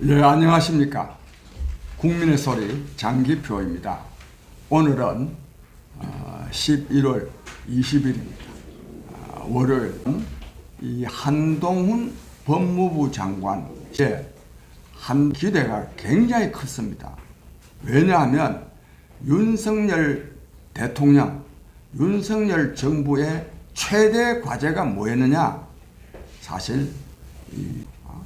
네, 안녕하십니까. 국민의 소리 장기표입니다. 오늘은 어, 11월 20일입니다. 아, 월요일 이 한동훈 법무부 장관의 한 기대가 굉장히 컸습니다. 왜냐하면 윤석열 대통령, 윤석열 정부의 최대 과제가 뭐였느냐? 사실 이, 아,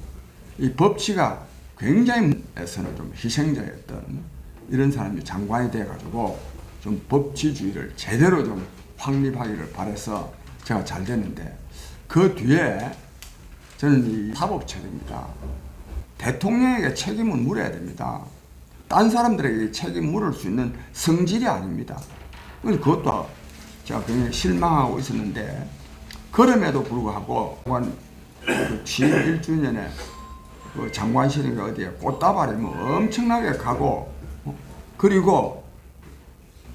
이 법치가 굉장히 에서는 좀 희생자였던 이런 사람이 장관이 돼가지고 좀 법치주의를 제대로 좀 확립하기를 바래서 제가 잘 됐는데 그 뒤에 저는 이 사법처입니다. 대통령에게 책임을 물어야 됩니다. 딴 사람들에게 책임 물을 수 있는 성질이 아닙니다. 그것도 제가 굉장히 실망하고 있었는데 그럼에도 불구하고 그 취임 1주년에 그 장관실인가 어디에 꽃다발이 뭐 엄청나게 가고 어? 그리고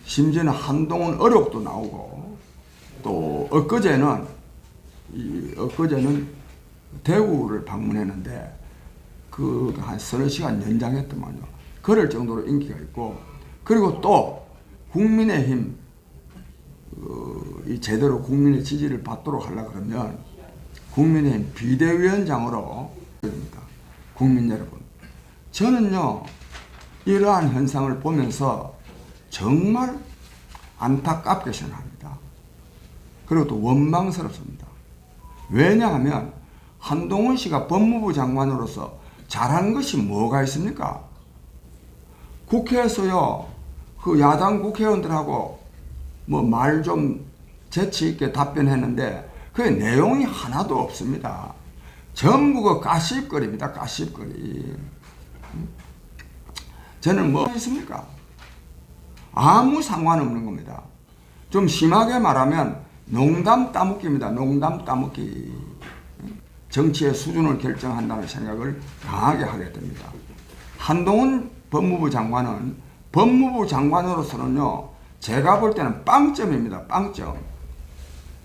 심지어는 한동훈 어록도 나오고 또 엊그제는 이 엊그제는 대구를 방문했는데 그 한 서너 시간 연장했더만요. 그럴 정도로 인기가 있고 그리고 또 국민의힘 어, 이 제대로 국민의 지지를 받도록 하려 그러면 국민의힘 비대위원장으로 됩니다. 국민 여러분, 저는요 이러한 현상을 보면서 정말 안타깝게 생각합니다. 그리고 또 원망스럽습니다. 왜냐하면 한동훈 씨가 법무부 장관으로서 잘한 것이 뭐가 있습니까? 국회에서요, 그 야당 국회의원들하고 뭐 말 좀 재치 있게 답변했는데 그 내용이 하나도 없습니다. 전부 그 가십거리입니다. 가십거리. 저는 뭐 있습니까? 아무 상관없는 겁니다. 좀 심하게 말하면 농담 따먹기입니다. 농담 따먹기. 정치의 수준을 결정한다는 생각을 강하게 하게 됩니다. 한동훈 법무부 장관은 법무부 장관으로서는요, 제가 볼 때는 빵점입니다. 빵점.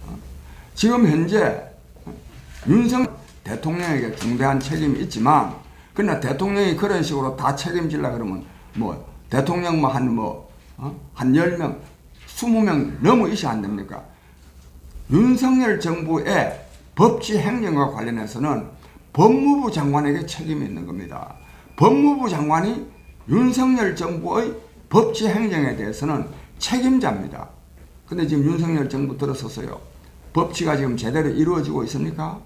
어? 지금 현재 윤석 대통령에게 중대한 책임이 있지만, 그러나 대통령이 그런 식으로 다 책임질라 그러면 뭐 대통령 뭐 한 뭐한 10명, 20명 넘어 있어야 안 됩니까? 윤석열 정부의 법치 행정과 관련해서는 법무부 장관에게 책임이 있는 겁니다. 법무부 장관이 윤석열 정부의 법치 행정에 대해서는 책임자입니다. 근데 지금 윤석열 정부 들어서서요. 법치가 지금 제대로 이루어지고 있습니까?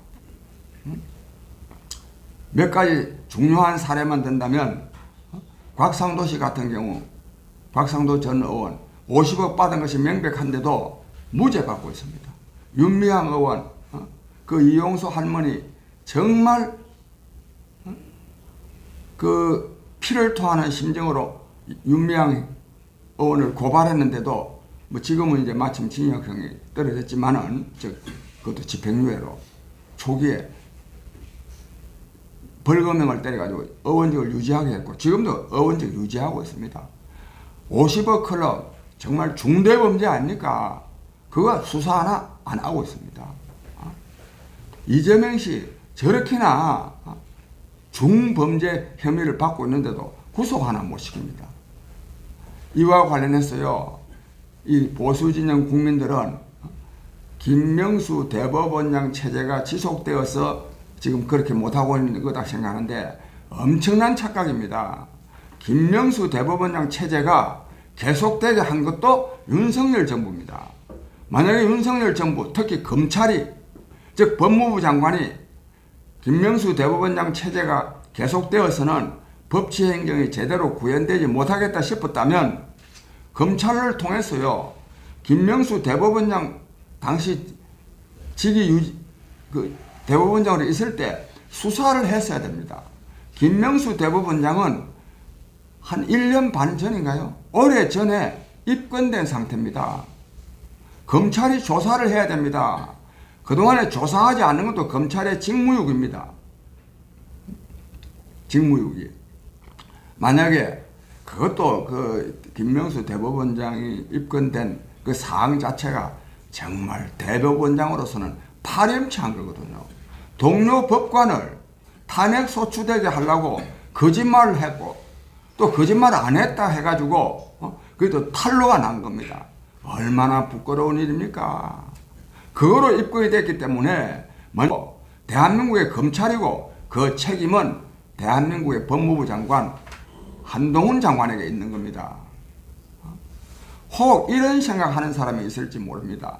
음? 몇 가지 중요한 사례만 든다면 어? 곽상도 씨 같은 경우 곽상도 전 의원 50억 받은 것이 명백한데도 무죄 받고 있습니다. 윤미향 의원 어? 그 이용수 할머니 정말 어? 그 피를 토하는 심정으로 윤미향 의원을 고발했는데도 뭐 지금은 이제 마침 징역형이 떨어졌지만은 저 그것도 집행유예로 초기에 벌금형을 때려가지고 의원직을 유지하게 했고 지금도 의원직 유지하고 있습니다. 50억 클럽 정말 중대범죄 아닙니까? 그거 수사 하나 안 하고 있습니다. 어? 이재명 씨 저렇게나 어? 중범죄 혐의를 받고 있는데도 구속 하나 못 시킵니다. 이와 관련해서요, 이 보수진영 국민들은 어? 김명수 대법원장 체제가 지속되어서 지금 그렇게 못하고 있는 거다 생각하는데 엄청난 착각입니다. 김명수 대법원장 체제가 계속되게 한 것도 윤석열 정부입니다. 만약에 윤석열 정부, 특히 검찰이, 즉 법무부 장관이 김명수 대법원장 체제가 계속되어서는 법치 행정이 제대로 구현되지 못하겠다 싶었다면 검찰을 통해서요, 김명수 대법원장 당시 직위 유지, 그 대법원장으로 있을 때 수사를 했어야 됩니다. 김명수 대법원장은 한 1년 반 전인가요? 오래 전에 입건된 상태입니다. 검찰이 조사를 해야 됩니다. 그동안에 조사하지 않는 것도 검찰의 직무유기입니다. 직무유기. 만약에 그것도 그 김명수 대법원장이 입건된 그 사항 자체가 정말 대법원장으로서는 파렴치 한 거거든요. 동료 법관을 탄핵 소추되게 하려고 거짓말을 했고 또 거짓말 안 했다 해가지고 어? 그래도 탈로가 난 겁니다. 얼마나 부끄러운 일입니까? 그거로 입건이 됐기 때문에 먼저 대한민국의 검찰이고 그 책임은 대한민국의 법무부 장관 한동훈 장관에게 있는 겁니다. 혹 이런 생각하는 사람이 있을지 모릅니다.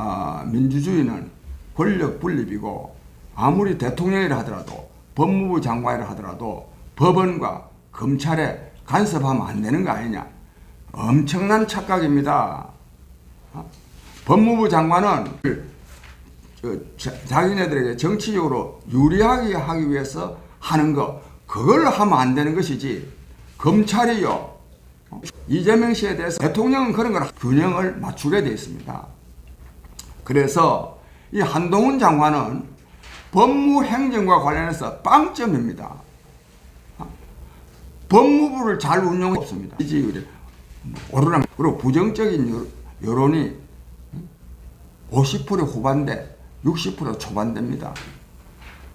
아, 민주주의는 권력 분립이고 아무리 대통령이라 하더라도 법무부 장관이라 하더라도 법원과 검찰에 간섭하면 안 되는 거 아니냐. 엄청난 착각입니다. 어? 법무부 장관은 그, 그 자- 자기네들에게 정치적으로 유리하게 하기 위해서 하는 거 그걸 하면 안 되는 것이지 검찰이요 이재명 씨에 대해서 대통령은 그런 걸 균형을 맞추게 되어 있습니다. 그래서 이 한동훈 장관은 법무행정과 관련해서 빵점입니다. 법무부를 잘 운영할 수 없습니다. 오르락 그리고 부정적인 여- 여론이 50% 후반대, 60% 초반대입니다.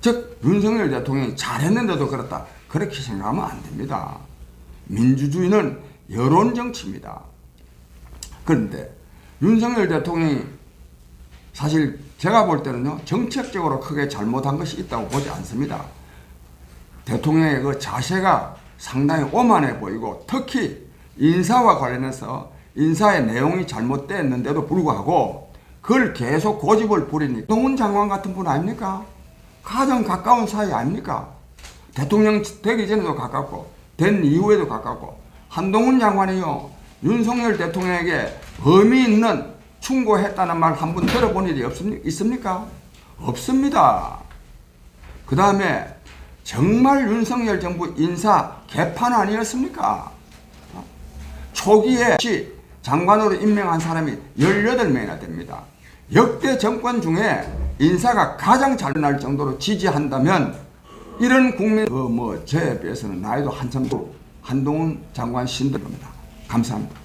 즉 윤석열 대통령이 잘했는데도 그렇다. 그렇게 생각하면 안 됩니다. 민주주의는 여론 정치입니다. 그런데 윤석열 대통령이 사실 제가 볼 때는요 정책적으로 크게 잘못한 것이 있다고 보지 않습니다. 대통령의 그 자세가 상당히 오만해 보이고 특히 인사와 관련해서 인사의 내용이 잘못됐는데도 불구하고 그걸 계속 고집을 부리니 동훈 장관 같은 분 아닙니까? 가장 가까운 사이 아닙니까? 대통령 되기 전에도 가깝고 된 이후에도 가깝고 한동훈 장관이요 윤석열 대통령에게 범위 있는 충고했다는 말 한 번 들어본 일이 없습니, 있습니까? 없습니다. 그 다음에 정말 윤석열 정부 인사 개판 아니었습니까? 초기에 시 장관으로 임명한 사람이 18명이나 됩니다. 역대 정권 중에 인사가 가장 잘 날 정도로 지지한다면 이런 국민 그뭐 저에 비해서는 나이도 한참 한동훈 장관 신들 겁니다. 감사합니다.